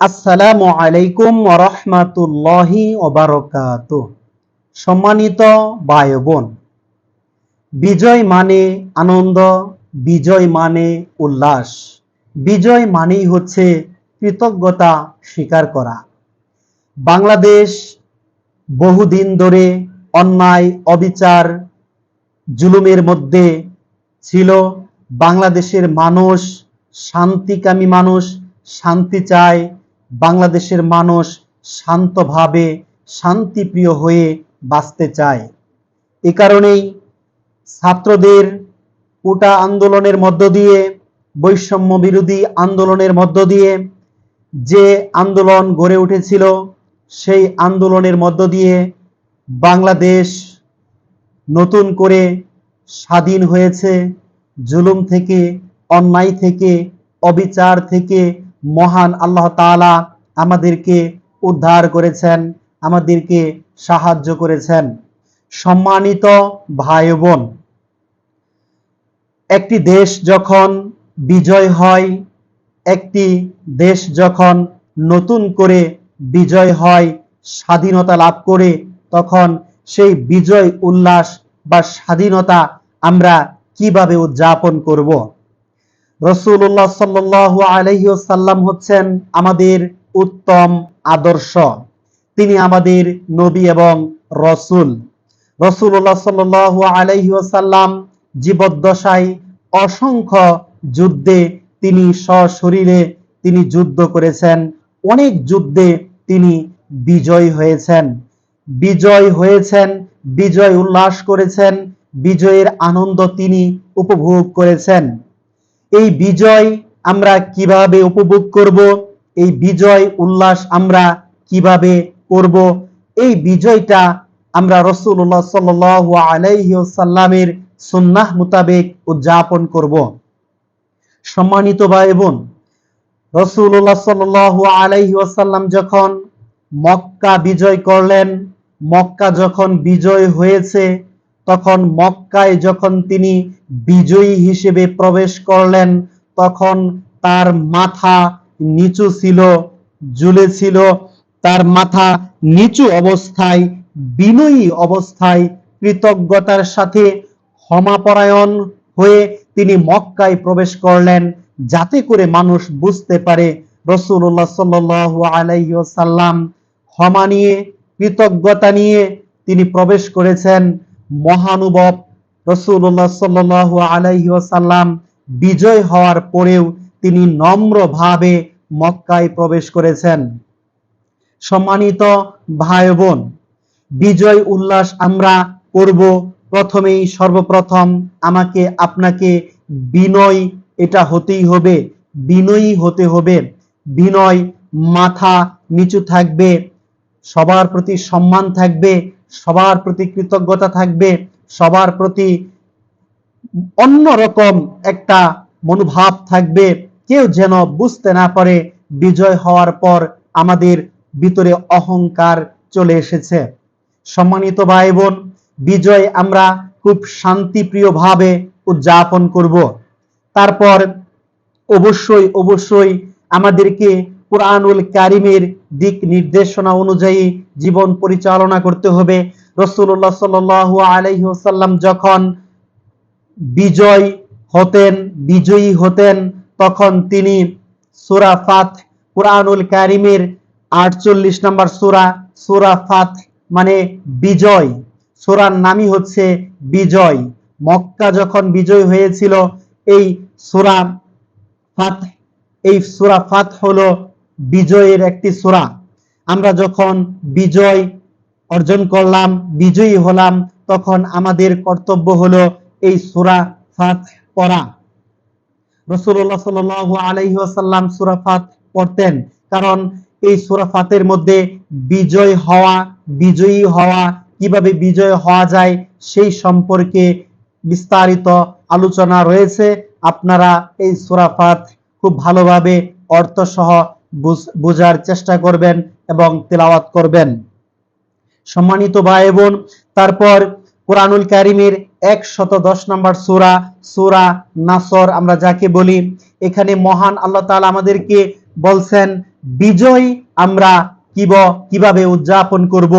আসসালামু আলাইকুম ওরহমাতুল্লাহি ওবারকাত সম্মানিত ভাই বোন বিজয় মানে আনন্দ, বিজয় মানে উল্লাস। বিজয় মানেই হচ্ছে কৃতজ্ঞতা স্বীকার করা। বাংলাদেশ বহুদিন ধরে অন্যায়, অবিচার, জুলুমের মধ্যে ছিল। বাংলাদেশের মানুষ শান্তিকামী মানুষ, শান্তি চায় বাংলাদেশের মানুষ শান্তভাবে শান্তিপ্রিয় হয়ে বাঁচতে চায়। এ কারণেই ছাত্রদের কোটা আন্দোলনের মধ্য দিয়ে, বৈষম্য বিরোধী আন্দোলনের মধ্য দিয়ে যে আন্দোলন গড়ে উঠেছিল, সেই আন্দোলনের মধ্য দিয়ে বাংলাদেশ নতুন করে স্বাধীন হয়েছে, জুলুম থেকে, অন্যায় থেকে, অবিচার থেকে মহান আল্লাহ তাআলা আমাদেরকে উদ্ধার করেছেন, আমাদেরকে সাহায্য করেছেন। সম্মানিত ভাই বোন একটি দেশ যখন বিজয় হয়, একটি দেশ যখন নতুন করে বিজয় হয়, স্বাধীনতা লাভ করে, তখন সেই বিজয়, উল্লাস বা স্বাধীনতা আমরা কীভাবে উদযাপন করব? রসুল্লাহ সাল্লাহ আলহিসাল্লাম হচ্ছেন আমাদের উত্তম আদর্শ। তিনি আমাদের নবী এবং রসুল। রসুল্লাহ সাল্লাহ আলহিসাল্লাম জীবদ্দশায় অসংখ্য যুদ্ধে তিনি সশরীরে তিনি যুদ্ধ করেছেন। অনেক যুদ্ধে তিনি বিজয় হয়েছেন। বিজয় হয়েছেন, বিজয় উল্লাস করেছেন, বিজয়ের আনন্দ তিনি উপভোগ করেছেন। এই বিজয় আমরা কীভাবে উপভোগ করব? এই বিজয় উল্লাস আমরা কীভাবে করব? এই বিজয়টা আমরা রসুল্লাহ সাল আলাইসাল্লামের সুন্নাহ মোতাবেক উদযাপন করব। সম্মানিত ভাই বোন রসুল্লাহ সাল আলাইহি ওয়াসাল্লাম যখন মক্কা বিজয় করলেন, মক্কা যখন বিজয় হয়েছে তখন মক্কায় যখন তিনি বিজয়ী হিসেবে প্রবেশ করলেন, তখন তার মাথা নিচু ছিল, ঝুলে ছিল। তার মাথা নিচু অবস্থায়, বিনয়ী অবস্থায় কৃতজ্ঞতার সাথে ক্ষমাপরায়ণ হয়ে তিনি মক্কায় প্রবেশ করলেন, যাতে করে মানুষ বুঝতে পারে রসুল্লাহ সাল্লাহ আলাইসাল্লাম ক্ষমা নিয়ে, কৃতজ্ঞতা নিয়ে তিনি প্রবেশ করেছেন। মহানুভব রসুল্লাহ সাল্লাহ আলাইসাল্লাম বিজয় হওয়ার পরেও তিনি নম্রভাবে মক্কায় প্রবেশ করেছেন। সম্মানিত ভাই বোন বিজয় উল্লাস আমরা করব প্রথমেই সর্বপ্রথম আমাকে আপনাকে বিনয়, এটা হতেই হবে, বিনয়ী হতে হবে। বিনয় মাথা নিচু থাকবে, সবার প্রতি সম্মান থাকবে সবার প্রতি কৃতজ্ঞতা থাকবে, সবার প্রতি অন্যরকম একটা মনোভাব থাকবে। কেউ যেন বুঝতে না পারে বিজয় হওয়ার পর আমাদের ভিতরে অহংকার চলে এসেছে। সম্মানিত ভাই বোন বিজয় আমরা খুব শান্তিপ্রিয় ভাবে উদযাপন করব। তারপর অবশ্যই অবশ্যই আমাদেরকে কোরআনুল কারিমের দিক নির্দেশনা অনুযায়ী জীবন পরিচালনা করতে হবে। রসুল্লাহ সাল আলহ্লাম যখন বিজয় হতেন, বিজয়ী হতেন, তখন তিনি সুরা ফাত কোরআনুল কারিমের আটচল্লিশ নম্বর সুরা সুরা ফাত মানে বিজয়। সুরার নামই হচ্ছে বিজয়। মক্কা যখন বিজয় হয়েছিল, এই সুরা ফাত এই সুরা ফাত হলো বিজয়ের একটি সুরা। আমরা যখন বিজয় অর্জন করলাম, বিজয়ী হলাম, তখন আমাদের কর্তব্য হলো এই সুরা ফাত পড়া। রসুল্লাহ সাল আলহি আসাল্লাম সুরা ফাত পড়তেন। কারণ এই সুরাফাতের মধ্যে বিজয় হওয়া, বিজয়ী হওয়া, কীভাবে বিজয় হওয়া যায় সেই সম্পর্কে বিস্তারিত আলোচনা রয়েছে। আপনারা এই সুরাফাত খুব ভালোভাবে অর্থ সহ বোঝার চেষ্টা করবেন এবং তেলাওয়াত করবেন। সম্মানিত ভাই বোন, তারপর কোরআনুল কারিমের একশত দশ নম্বর সুরা সুরা নাসর আমরা যাকে বলি, এখানে মহান আল্লাহ তালা আমাদেরকে বলছেন, বিজয় আমরা কিব, কীভাবে উদযাপন করব?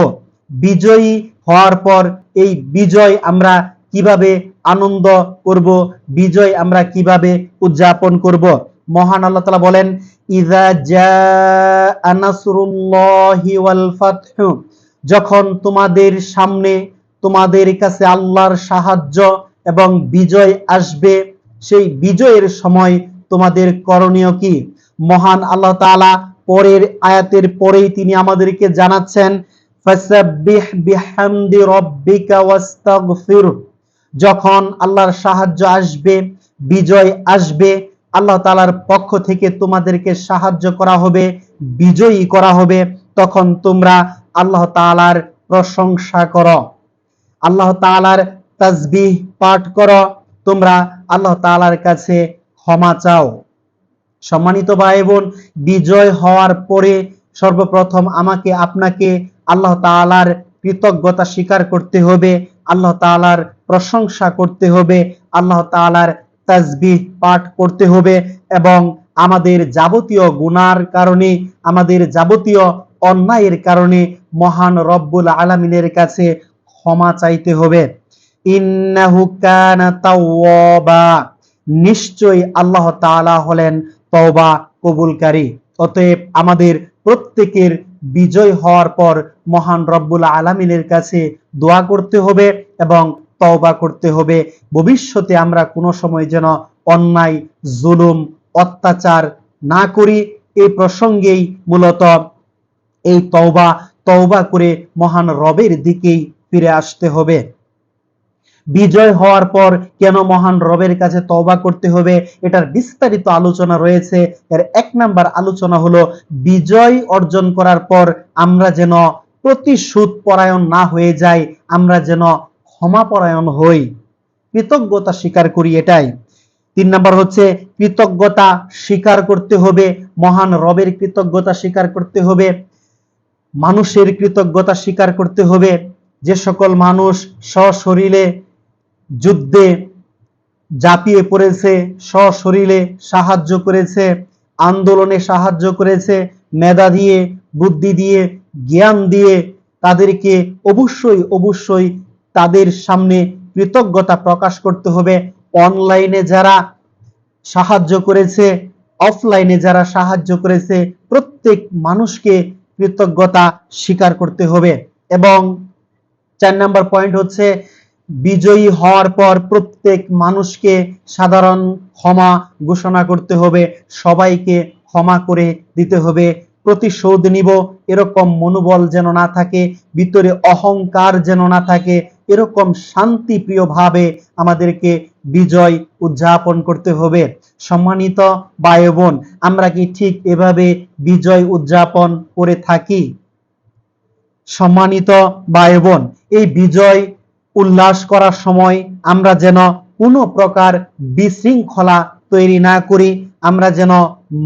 বিজয়ী হওয়ার পর এই বিজয় আমরা কীভাবে আনন্দ করব? বিজয় আমরা কীভাবে উদযাপন করব? মহান আল্লাহ তাআলা বলেন যখন তোমাদের সামনে তোমাদের কাছে আল্লাহর সাহায্য এবং বিজয় আসবে, সেই বিজয়ের সময় তোমাদের করণীয় কি? মহান আল্লাহ তাআলা পরের আয়াতের পরেই তিনি আমাদেরকে জানাচ্ছেন যখন আল্লাহর সাহায্য আসবে, বিজয় আসবে আল্লাহ তালার পক্ষ থেকে তোমাদেরকে সাহায্য করা হবে, বিজয়ী করা হবে। তখন তোমরা আল্লাহ তাআলার প্রশংসা করো, আল্লাহ তাআলার তাসবিহ পাঠ করো, তোমরা আল্লাহ তাআলার কাছে ক্ষমা চাও। সম্মানিত ভাই বোন বিজয় হওয়ার পরে সর্বপ্রথম আমাকে, আপনাকে আল্লাহ তাআলার কৃতজ্ঞতা স্বীকার করতে হবে, আল্লাহ তাআলার প্রশংসা করতে হবে, আল্লাহ তাআলার তাসবিহ পাঠ করতে হবে এবং আমাদের যাবতীয় গুনার কারণে, আমাদের যাবতীয় অন্যায়ের কারণে মহান রব্বুল আলামিনের কাছে ক্ষমা চাইতে হবে। নিশ্চয়ই আল্লাহ তাআলা হলেন তওবা কবুলকারী। অতএব আমাদের প্রত্যেকের বিজয় হওয়ার পর মহান রব্বুল আলামিনের কাছে দোয়া করতে হবে এবং তওবা করতে হবে। ভবিষ্যতে আমরা কোনো সময় যেন অন্যায়, জুলুম, অত্যাচার না করি এই প্রসঙ্গেই মূলত এই তওবা তওবা করে মহান রবের দিকেই ফিরে আসতে হবে। বিজয় হওয়ার পর কেন মহান রবের কাছে তওবা করতে হবে, এটার বিস্তারিত আলোচনা রয়েছে। এর এক নাম্বার আলোচনা হলো, বিজয় অর্জন করার পর আমরা যেন প্রতিশোধ পরায়ণ না হয়ে যাই, আমরা যেন ক্ষমা পরায়ণ হই। কৃতজ্ঞতা স্বীকার করি এটাই। তিন নাম্বার হচ্ছে, কৃতজ্ঞতা স্বীকার করতে হবে, মহান রবের কৃতজ্ঞতা স্বীকার করতে হবে, মানুষের কৃতজ্ঞতা স্বীকার করতে হবে। যে সকল মানুষ সশরীরে যুদ্ধে জাপিয়ে পড়েছে, সশরীরে সাহায্য করেছে, আন্দোলনে সাহায্য করেছে, মেধা দিয়ে, বুদ্ধি দিয়ে, জ্ঞান দিয়ে তাদেরকে অবশ্যই অবশ্যই তাদের সামনে কৃতজ্ঞতা প্রকাশ করতে হবে। অনলাইনে যারা সাহায্য করেছে, অফলাইনে যারা সাহায্য করেছে, প্রত্যেক মানুষকে কৃতজ্ঞতা স্বীকার করতে হবে। এবং চার নাম্বার পয়েন্ট হচ্ছে, বিজয়ী হওয়ার পর প্রত্যেক মানুষকে সাধারণ ক্ষমা ঘোষণা করতে হবে। সবাইকে ক্ষমা করে দিতে হবে। প্রতিশোধ নিব, এরকম মনোবল যেন না থাকে, ভিতরে অহংকার যেন না থাকে এরকম শান্তিপ্রিয় ভাবে আমাদেরকে বিজয় উদযাপন করতে হবে। সম্মানিত ভাই বোন আমরা কি ঠিক এভাবে বিজয় উদযাপন করে থাকি? সম্মানিত ভাই বোন এই বিজয় উল্লাস করার সময় আমরা যেন কোনো প্রকার বিশৃঙ্খলা তৈরি না করি, আমরা যেন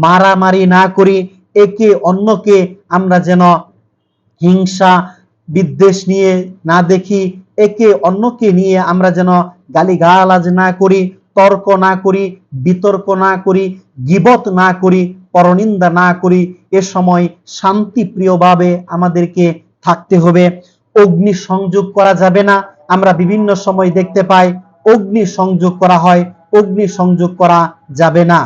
মারামারি না করি, একে অন্যকে আমরা যেন হিংসা বিদ্বেষ নিয়ে না দেখি একে অন্যকে নিয়ে আমরা যেন গালিগালাজ না করি, তর্ক না করি, বিতর্ক না করি, গিবত না করি, পরনিন্দা না করি, এ সময় শান্তিপ্রিয়ভাবে আমাদেরকে থাকতে হবে। অগ্নি সংযোগ করা যাবে না। আমরা বিভিন্ন সময় দেখতে পাই, অগ্নি সংযোগ করা হয়, অগ্নি সংযোগ করা যাবে না।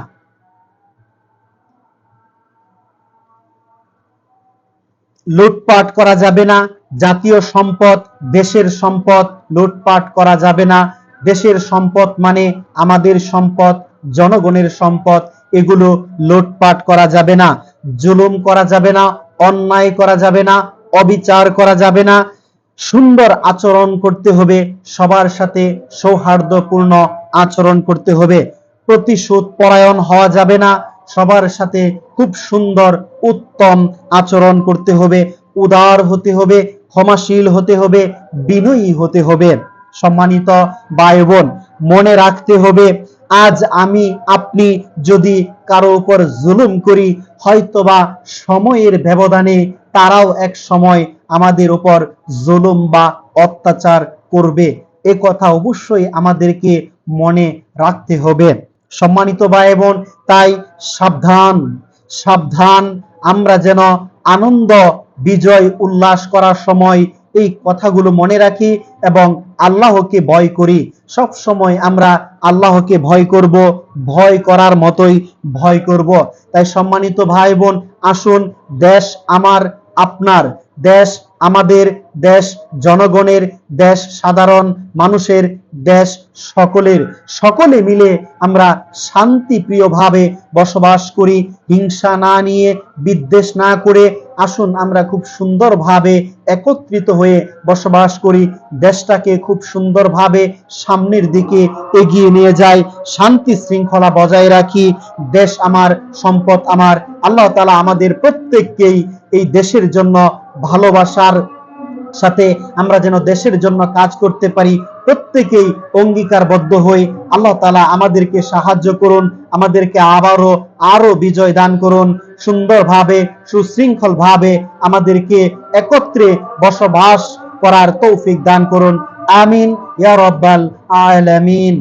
লুটপাট করা যাবে না। জাতীয় সম্পদ, দেশের সম্পদ লুটপাট করা যাবে না। দেশের সম্পদ মানে আমাদের সম্পদ, জনগণের সম্পদ, এগুলো লুটপাট করা যাবে না। জুলুম করা যাবে না, অন্যায় করা যাবে না, অবিচার করা যাবে না। সুন্দর আচরণ করতে হবে, সবার সাথে সৌহার্দ্যপূর্ণ আচরণ করতে হবে। প্রতিশোধ পরায়ণ হওয়া যাবে না সবার সাথে খুব সুন্দর, উত্তম আচরণ করতে হবে, উদার হতে হবে, ক্ষমাশীল হতে হবে, বিনয়ী হতে হবে। সম্মানিত ভাই বোন মনে রাখতে হবে, আজ আমি, আপনি যদি কারও উপর জুলুম করি, হয়তোবা সময়ের ব্যবধানে তারাও এক সময় আমাদের উপর জুলুম বা অত্যাচার করবে। এ কথা অবশ্যই আমাদেরকে মনে রাখতে হবে। সম্মানিত ভাই বোন, তাই সাবধান সাবধান। আমরা যেন আনন্দ, বিজয়, উল্লাস করার সময় এই কথাগুলো মনে রাখি এবং আল্লাহকে ভয় করি। সব সময় আমরা আল্লাহকে ভয় করব, ভয় করার মতোই ভয় করব। তাই সম্মানিত ভাই বোন, আসুন, দেশ আমার, আপনার। দেশ আমাদের দেশ জনগণের, দেশ সাধারণ মানুষের, দেশ সকলের। সকলে মিলে আমরা শান্তিপ্রিয়ভাবে বসবাস করি। হিংসা না নিয়ে, বিদ্বেষ না করে আসুন আমরা খুব সুন্দরভাবে একত্রিত হয়ে বসবাস করি। দেশটাকে খুব সুন্দরভাবে সামনের দিকে এগিয়ে নিয়ে যাই। শান্তি শৃঙ্খলা বজায় রাখি। দেশ আমার সম্পদ আমার। আল্লাহ তালা আমাদের প্রত্যেককেই এই দেশের জন্য ভালোবাসার সাথে আমরা যেন দেশের জন্য কাজ করতে পারি, প্রত্যেকেই অঙ্গীকারবদ্ধ হই আল্লাহ তালা আমাদেরকে সাহায্য করুন, আমাদেরকে আবারও আরও বিজয় দান করুন, সুন্দরভাবে সুশৃঙ্খল ভাবে আমাদেরকে একত্রে বসবাস করার তৌফিক দান করুন। আমিন, ইয়া রব্বাল আলামিন।